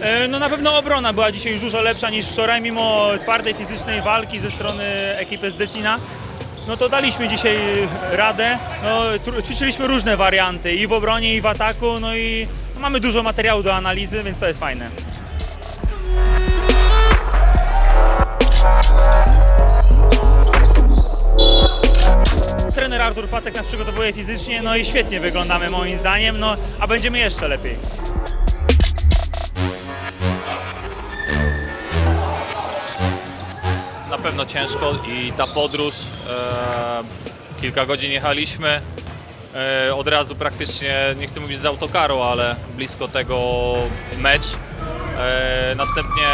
E, no na pewno obrona była dzisiaj już dużo lepsza niż wczoraj, mimo twardej fizycznej walki ze strony ekipy z Decina. No to daliśmy dzisiaj radę, no, ćwiczyliśmy różne warianty i w obronie i w ataku, no i mamy dużo materiału do analizy, więc to jest fajne. Trener Artur Pacek nas przygotowuje fizycznie, no i świetnie wyglądamy moim zdaniem, no a będziemy jeszcze lepiej. Na pewno ciężko i ta podróż, e, kilka godzin jechaliśmy, od razu praktycznie, nie chcę mówić z autokaru, ale blisko tego mecz. E, następnie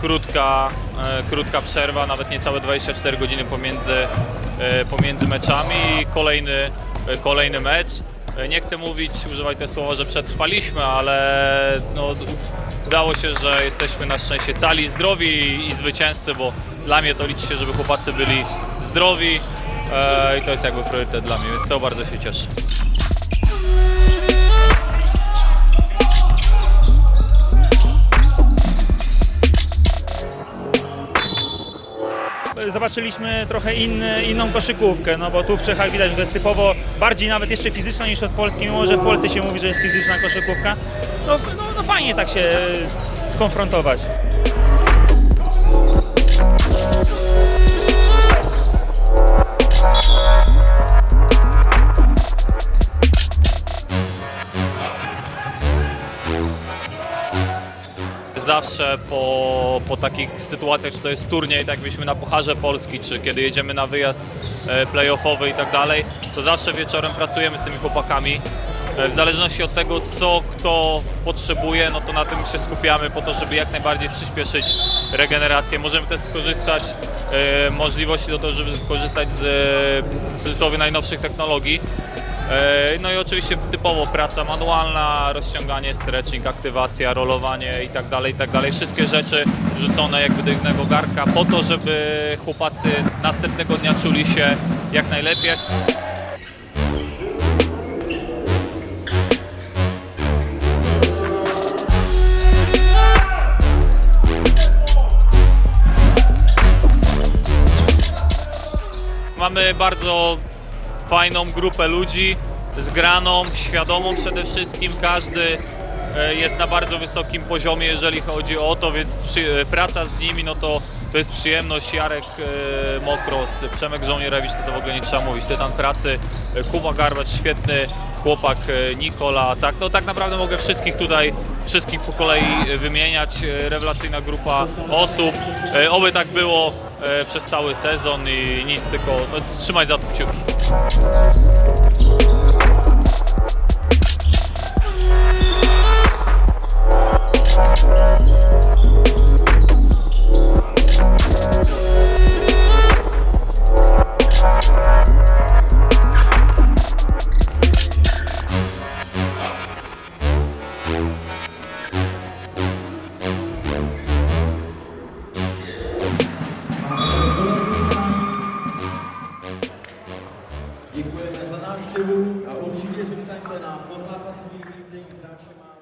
krótka, e, krótka przerwa, nawet niecałe 24 godziny pomiędzy, e, pomiędzy meczami i kolejny, e, kolejny mecz. E, Nie chcę mówić, używać te słowa, że przetrwaliśmy, ale no, udało się, że jesteśmy na szczęście cali, zdrowi i zwycięzcy, bo dla mnie to liczy się, żeby chłopacy byli zdrowi e, i to jest jakby priorytet dla mnie, więc to bardzo się cieszę. Zobaczyliśmy trochę inny, inną koszykówkę, no bo tu w Czechach widać, że to jest typowo bardziej nawet jeszcze fizyczna niż od Polski, mimo że w Polsce się mówi, że jest fizyczna koszykówka. No, no, no fajnie tak się e, skonfrontować. Zawsze po, po takich sytuacjach, czy to jest turniej, tak jakbyśmy na Pucharze Polski, czy kiedy jedziemy na wyjazd e, playoffowy i tak dalej, to zawsze wieczorem pracujemy z tymi chłopakami. E, W zależności od tego, co kto potrzebuje, no to na tym się skupiamy po to, żeby jak najbardziej przyspieszyć regenerację. Możemy też skorzystać e, możliwości do tego, żeby skorzystać z e, najnowszych technologii. E, No i oczywiście typowo praca manualna, rozciąganie, stretching, aktywacja, rolowanie i tak dalej, i tak. Wszystkie rzeczy rzucone jakby do jednego garka po to, żeby chłopacy następnego dnia czuli się jak najlepiej. Mamy bardzo fajną grupę ludzi, zgraną, świadomą przede wszystkim. Każdy e, jest na bardzo wysokim poziomie, jeżeli chodzi o to, więc przy, e, praca z nimi, no to, to jest przyjemność. Jarek e, Mokros, Przemek Żołnierewicz, to, to w ogóle nie trzeba mówić, tytan pracy, Kuba Garbacz, świetny chłopak, e, Nikola, tak, no tak naprawdę mogę wszystkich tutaj, wszystkich po kolei e, wymieniać, E, rewelacyjna grupa osób, oby tak było przez cały sezon i nic, tylko no, trzymać za to kciuki. This is time for an both of us.